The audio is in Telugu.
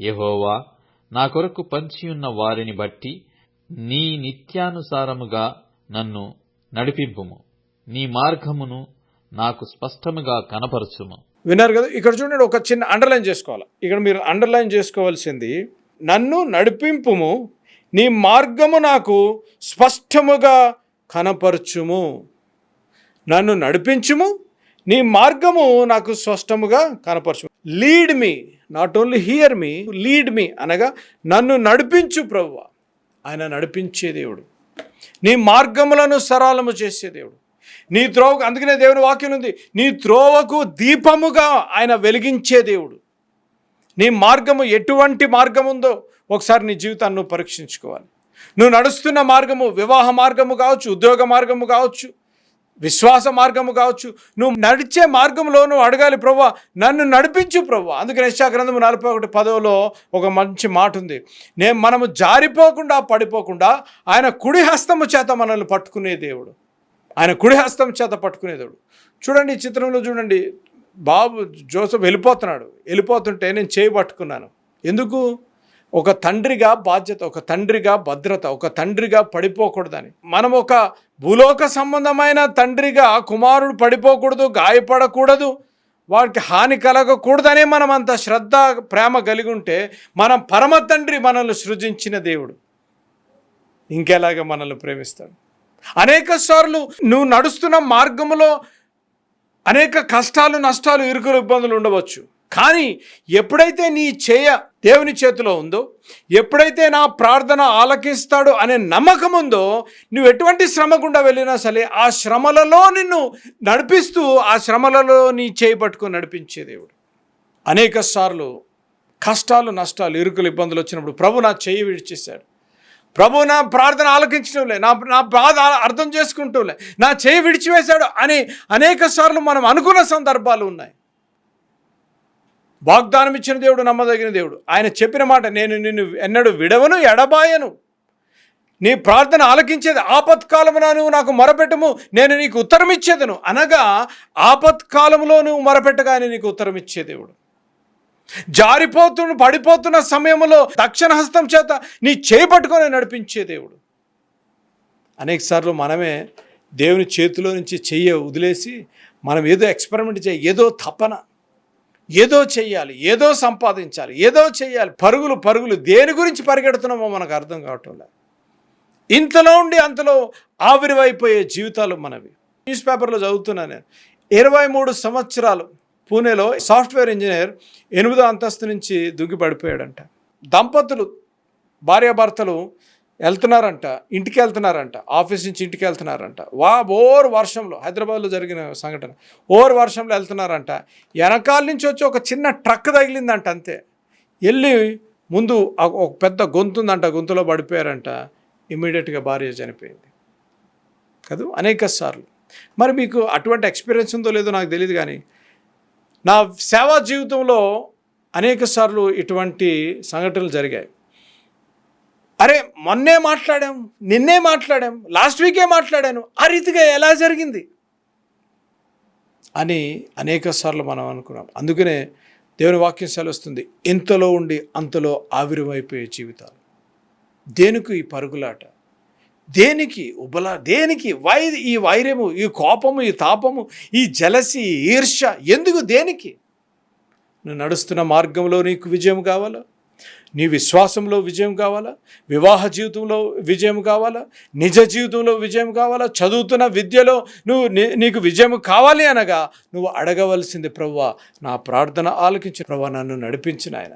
యహోవా నా కొరకు పంచియున్న వారిని బట్టి నీ నిత్యానుసారముగా నన్ను నడిపింపుము. నీ మార్గమును నాకు స్పష్టముగా కనపరచుము. విన్నారు కదా ఇక్కడ చూడండి ఒక చిన్న అండర్లైన్ చేసుకోవాలి. ఇక్కడ మీరు అండర్లైన్ చేసుకోవాల్సింది నన్ను నడిపింపుము నీ మార్గము నాకు స్పష్టముగా కనపరచుము. నన్ను నడిపించుము నీ మార్గము నాకు స్పష్టముగా కనపరచుము. Lead me not only hear me lead me అనగా నన్ను నడిపించు ప్రభువ ఆయన నడిపించే దేవుడు. నీ మార్గములను సరళము చేసే దేవుడు. నీ త్రోవకు అందుకనే దేవుని వాక్యం ఉంది నీ త్రోవకు దీపముగా ఆయన వెలిగించే దేవుడు. నీ మార్గము ఎటువంటి మార్గం ఉందో ఒకసారి నీ జీవితాన్ని నువ్వు పరీక్షించుకోవాలి. నువ్వు నడుస్తున్న మార్గము వివాహ మార్గము కావచ్చు ఉద్యోగ మార్గము కావచ్చు విశ్వాస మార్గము కావచ్చు. నువ్వు నడిచే మార్గంలో నువ్వు అడగాలి ప్రభు నన్ను నడిపించు ప్రభు. అందుకని యశాగ్రంథము నలభై ఒకటి పదవులో ఒక మంచి మాట ఉంది. నేను మనము జారిపోకుండా పడిపోకుండా ఆయన కుడి హస్తము చేత మనల్ని పట్టుకునే దేవుడు. ఆయన కుడి హస్తం చేత పట్టుకునే దేవుడు. చూడండి ఈ చిత్రంలో చూడండి. బాబు జోసఫ్ వెళ్ళిపోతున్నాడు. వెళ్ళిపోతుంటే నేను చేయి పట్టుకున్నాను. ఎందుకు? ఒక తండ్రిగా బాధ్యత ఒక తండ్రిగా భద్రత ఒక తండ్రిగా పడిపోకూడదని. మనం ఒక భూలోక సంబంధమైన తండ్రిగా కుమారుడు పడిపోకూడదు గాయపడకూడదు వాడికి హాని కలగకూడదనే మనం అంత శ్రద్ధ ప్రేమ కలిగి ఉంటే మనం పరమ తండ్రి మనల్ని సృజించిన దేవుడు. ఇంకెలాగ మనల్ని ప్రేమిస్తాడు? అనేక సార్లు నువ్వు నడుస్తున్న మార్గంలో అనేక కష్టాలు నష్టాలు ఇరుకులు ఇబ్బందులు ఉండవచ్చు. కానీ ఎప్పుడైతే నీ చేయ దేవుని చేతిలో ఉందో ఎప్పుడైతే నా ప్రార్థన ఆలకిస్తాడు అనే నమ్మకం ఉందో నువ్వు ఎటువంటి శ్రమ గుండా వెళ్ళినా సరే ఆ శ్రమలలో నిన్ను నడిపిస్తూ ఆ శ్రమలలో నీ చేయి పట్టుకొని నడిపించే దేవుడు. అనేక సార్లు కష్టాలు నష్టాలు ఇరుకులు ఇబ్బందులు వచ్చినప్పుడు ప్రభు నా చేయి విడిచేశాడు. ప్రభు నా ప్రార్థన ఆలకించడంలే నా నా బాధ అర్థం చేసుకుంటూలే నా చేయి విడిచివేశాడు అని అనేక సార్లు మనం అనుకున్న సందర్భాలు ఉన్నాయి. వాగ్దానం ఇచ్చిన దేవుడు నమ్మదగిన దేవుడు. ఆయన చెప్పిన మాట నేను నిన్ను ఎన్నడూ విడవను ఎడబాయను. నీ ప్రార్థన ఆలకించేది ఆపత్కాలమున నువ్వు నాకు మొరపెట్టము నేను నీకు ఉత్తరం ఇచ్చేదను అనగా ఆపత్కాలంలో నువ్వు మొరపెట్టగా ఆయన నీకు ఉత్తరం ఇచ్చే దేవుడు. జారిపోతున్న పడిపోతున్న సమయంలో దక్షిణ హస్తం చేత నీ చేయి పట్టుకొని నడిపించే దేవుడు. అనేక సార్లు మనమే దేవుని చేతిలో నుంచి చెయ్యి వదిలేసి మనం ఏదో ఎక్స్పెరిమెంట్ చేయ ఏదో తపన ఏదో చెయ్యాలి ఏదో సంపాదించాలి ఏదో చెయ్యాలి. పరుగులు పరుగులు దేని గురించి పరిగెడుతున్నామో మనకు అర్థం కావటం ఇంతలో ఉండి అంతలో ఆవిరివైపోయే జీవితాలు మనవి. న్యూస్ పేపర్లో చదువుతున్నాను నేను. ఇరవై మూడు సంవత్సరాలు పూణేలో సాఫ్ట్వేర్ ఇంజనీర్ ఎనిమిదో అంతస్తు నుంచి దుగ్గి పడిపోయాడంట దంపతులు భార్యాభర్తలు వెళ్తున్నారంట ఇంటికి వెళ్తున్నారంట ఆఫీస్ నుంచి ఇంటికి వెళ్తున్నారంట. వా ఓర్ వర్షంలో హైదరాబాద్లో జరిగిన సంఘటన. ఓర్ వర్షంలో వెళ్తున్నారంట. వెనకాల నుంచి వచ్చి ఒక చిన్న ట్రక్ తగిలిందంట అంతే. వెళ్ళి ముందు ఒక పెద్ద గొంతు ఉందంట గొంతులో పడిపోయారంట. ఇమ్మీడియట్గా భార్య చనిపోయింది. కదా? అనేక సార్లు. మరి మీకు అటువంటి ఎక్స్పీరియన్స్ ఉందో లేదో నాకు తెలియదు కానీ నా సేవా జీవితంలో అనేక సార్లు ఇటువంటి సంఘటనలు జరిగాయి. అరే మొన్నే మాట్లాడాం నిన్నే మాట్లాడాం లాస్ట్ వీకే మాట్లాడాను ఆ రీతిగా ఎలా జరిగింది? అని అనేక సార్లు మనం అనుకున్నాం. అందుకనే దేవుని వాక్యం సెలవుస్తుంది ఇంతలో ఉండి అంతలో ఆవిరివైపోయే జీవితాలు. దేనికి ఈ పరుగులాట? దేనికి ఉబల దేనికి వై ఈ వైరము ఈ కోపము ఈ తాపము ఈ జలసి ఈ ఈర్ష్య ఎందుకు దేనికి? నువ్వు నడుస్తున్న మార్గంలో నీకు విజయం కావాలా? నీ విశ్వాసంలో విజయం కావాలా? వివాహ జీవితంలో విజయం కావాలా? నిజ జీవితంలో విజయం కావాలా? చదువుతున్న విద్యలో నువ్వు నీ- నీకు విజయం కావాలి అనగా నువ్వు అడగవలసింది ప్రవ్వా నా ప్రార్థన ఆలకించిన ప్రవ్వా నన్ను నడిపించిన ఆయన